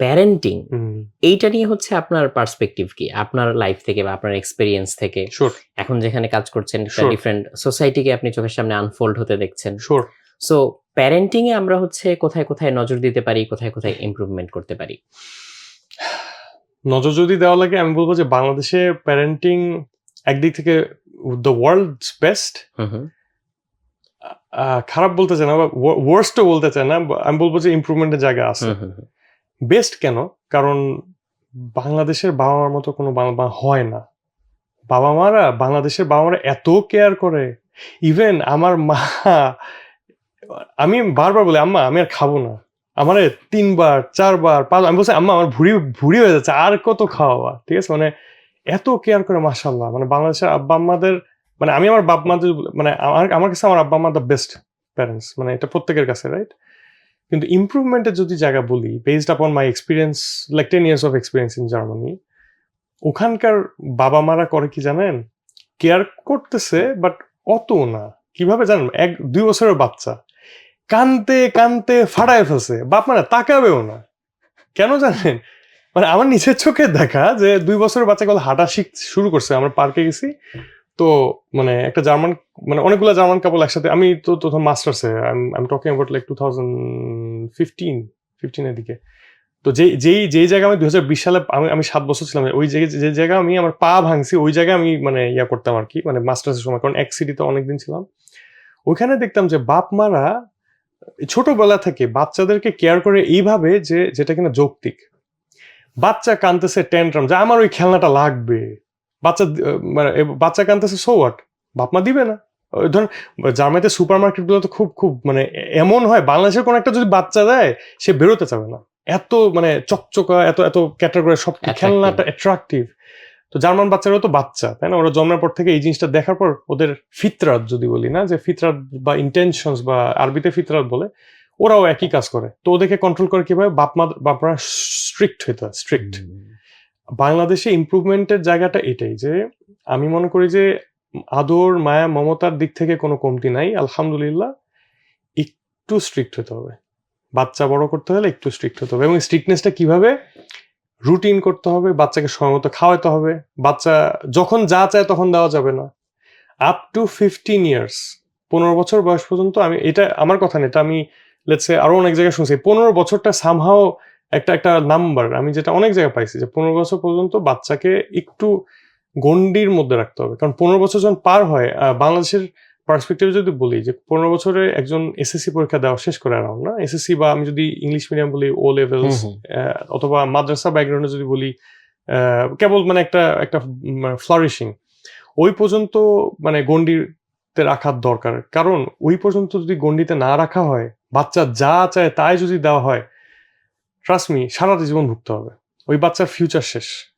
Parenting এইটা নিয়ে হচ্ছে আপনার পার্সপেক্টিভ কি? আপনার লাইফ থেকে বা আপনার এক্সপিরিয়েন্স থেকে? এখন যেখানে কাজ করছেন. ডিফারেন্ট সোসাইটিকে আপনি চোখের সামনে আনফোল্ড হতে দেখছেন। সো প্যারেন্টিং এ আমরা হচ্ছে কোথায় কোথায় নজর দিতে পারি কোথায় কোথায় ইমপ্রুভমেন্ট করতে পারি? নজর যদি দেওয়া লাগে আমি বলব যে বাংলাদেশে প্যারেন্টিং একদিক থেকে the world best hmm hmm. খারাপ বলতে চাই না ওয়ার্স্টও বলতে চাই না আমি বলব যে ইমপ্রুভমেন্টের জায়গা আছে। হুম হুম হুম। বেস্ট কেন? কারণ বাংলাদেশের বাবা মার মতো কোনো বাবা মা হয় না। বাবা মারা বাংলাদেশের বাবা মারা এত কেয়ার করে। ইভেন আমার মা, আমি বারবার বলি, আম্মা, আমি আর খাব না। আমার তিনবার, চারবার পাঁচ আমি বলছি, আম্মা, আমার ভুড়ি ভুড়ি হয়ে যাচ্ছে, আর কত খাওয়া ঠিক আছে? মানে এত কেয়ার করে মাসাল্লাহ মানে বাংলাদেশের আব্বা আম্মাদের মানে আমি আমার বাপ মাদের মানে আমার আমার কাছে আমার আব্বা আম্মা দ্য বেস্ট প্যারেন্টস মানে এটা প্রত্যেকের কাছে রাইট কিন্তু ইমপ্রুভমেন্টের যদি জায়গা বলি based upon my experience like ten years of experience in Germany ওখানকার বাবা মারা করে কি জানেন? কেয়ার করতেছে বাট অত না। কীভাবে জানেন? এক, দুই বছরের বাচ্চা। কানতে কানতে ফাটায় ফেলছে। বাপ মানে তাকাবেও না। কেন জানেন? মানে আমার নিজের চোখে দেখা যে দুই বছরের বাচ্চা কল হাঁটা শিখ, শুরু করছে। আমরা পার্কে গেছি। তো মানে একটা জার্মান মানে অনেকগুলো জার্মান কাপল একসাথে, আমি তো তখন মাস্টার্সে I talking about like two thousand fifteen ফিফটিনের দিকে। তো যেই যেই যেই জায়গায় আমি দুই হাজার বিশ সালে, আমি আমি সাত বছর ছিলাম, ওই জায়গায় যে জায়গায় আমি আমার পা ভাঙছি, ওই জায়গায় আমি মানে ইয়া করতাম আর কি মানে মাস্টার্সের সময়, কারণ এক সিটিতে অনেকদিন ছিলাম। ওইখানে দেখতাম যে বাপ মারা ছোটবেলা থেকে বাচ্চাদেরকে কেয়ার করে এইভাবে যে, যেটা কিনা যৌক্তিক। বাচ্চা কানতেছে ট্যান্ট্রাম যে আমার ওই খেলনাটা লাগবে। বাচ্চা মানে বাচ্চা কানতেছে সো হোয়াট বাপ মা দিবে না। ধরুন জার্মানিতে সুপার মার্কেটগুলো তো খুব খুব মানে এমন হয় বাংলাদেশের কোনো একটা যদি বাচ্চা দেয় সে বেরোতে চাবে না। এত মানে চকচকা এত এত ক্যাটাগরি সব খেলনাটা অ্যাট্রাকটিভ তো জার্মান বাচ্চারাও তো বাচ্চা তাই না? ওরা জন্মের পর থেকে এই জিনিসটা দেখার পর ওদের ফিতরাত যদি বলি না যে ফিতরাত বা ইন্টেনশনস বা আরবিতে ফিতরাত বলে ওরাও একই কাজ করে। তো ওদেরকে কন্ট্রোল করে কীভাবে? বাপ মা বাপরা স্ট্রিক্ট হইতে হয় স্ট্রিক্ট বাংলাদেশে ইমপ্রুভমেন্টের জায়গাটা এটাই যে, আমি মনে করি যে, আদর, মায়া, মমতার দিক থেকে কোনো কমতি নাই, আলহামদুলিল্লাহ। একটু স্ট্রিক্ট হতে হবে। বাচ্চা বড় করতে হলে একটু স্ট্রিক্ট হতে হবে এবং স্ট্রিক্টনেসটা কীভাবে? রুটিন করতে হবে, বাচ্চাকে সময় মতো খাওয়াতে হবে। বাচ্চা যখন যা চায় তখন দেওয়া যাবে না। আপ টু ফিফটিন ইয়ার্স পনেরো বছর বয়স পর্যন্ত আমি, এটা আমার কথা না, এটা আমি লেটসে আরও অনেক জায়গায় শুনছি, পনেরো বছরটা সামহাও একটা একটা নাম্বার আমি যেটা অনেক জায়গায় পাইছি যে পনেরো বছর পর্যন্ত বাচ্চাকে একটু গন্ডির মধ্যে রাখতে হবে কারণ পনেরো বছর যখন পার হয় আহ, বাংলাদেশের পার্সপেক্টিভে যদি বলি যে পনেরো বছরে একজন এসএসসি পরীক্ষা দেওয়া শেষ করে অ্যারাউন্ড না এসএসসি বা আমি যদি ইংলিশ মিডিয়াম বলি ও লেভেলস হুম। অথবা মাদ্রাসা ব্যাকগ্রাউন্ডে যদি বলি আহ, কেবল মানে একটা একটা ফ্লারিশিং ওই পর্যন্ত মানে গন্ডিতে রাখার দরকার কারণ ওই পর্যন্ত যদি গন্ডিতে না রাখা হয় বাচ্চা যা চায় তাই যদি দেওয়া হয় ট্রাস্ট মি সারাটা জীবন ভুগতে হবে। ওই বাচ্চার ফিউচার শেষ।